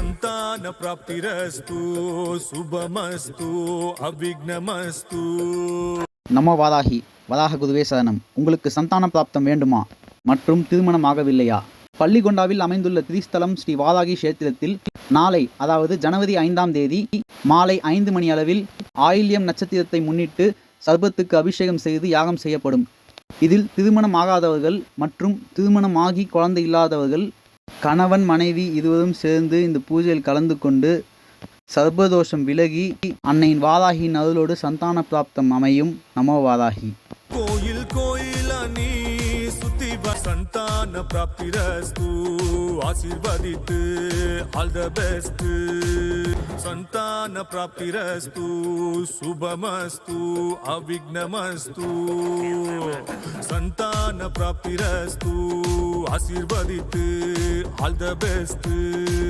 சந்தானப்பிராப்திரஸ்து சுபமஸ்து அபிக்னமஸ்து நமோ வாராகி வராக குருவே சரணம் உங்களுக்கு சந்தான பிராப்தம் வேண்டுமா? மற்றும் திருமணம் ஆகவில்லையா? பள்ளிகொண்டாவில் அமைந்துள்ள திரிஸ்தலம் ஸ்ரீ வாராகி கஷேத்திரத்தில் நாளை அதாவது ஜனவரி ஐந்தாம் தேதி மாலை ஐந்து மணி அளவில் ஆயில்யம் நட்சத்திரத்தை முன்னிட்டு சர்பத்துக்கு அபிஷேகம் செய்து யாகம் செய்யப்படும். இதில் திருமணம் ஆகாதவர்கள் மற்றும் திருமணமாகி குழந்தை இல்லாதவர்கள் கணவன் மனைவி இருவரும் சேர்ந்து இந்த பூஜையில் கலந்து கொண்டு சர்பதோஷம் விலகி அன்னையின் வாராகி நருளோடு சந்தான பிராப்தம் அமையும். நமோ வாராகி கோயில் கோயில் அணி சுத்தி சந்தான பிராப்தி ரஸ்து ஆல் த பெஸ்ட் சந்தான பிராப்தி ரஸ்து சுபமஸ்து அவிக்னமஸ்து. சந்தான ஞான பிராப்திரஸ்து ஆசீர்வதித்து ஆல் த பெஸ்ட்டு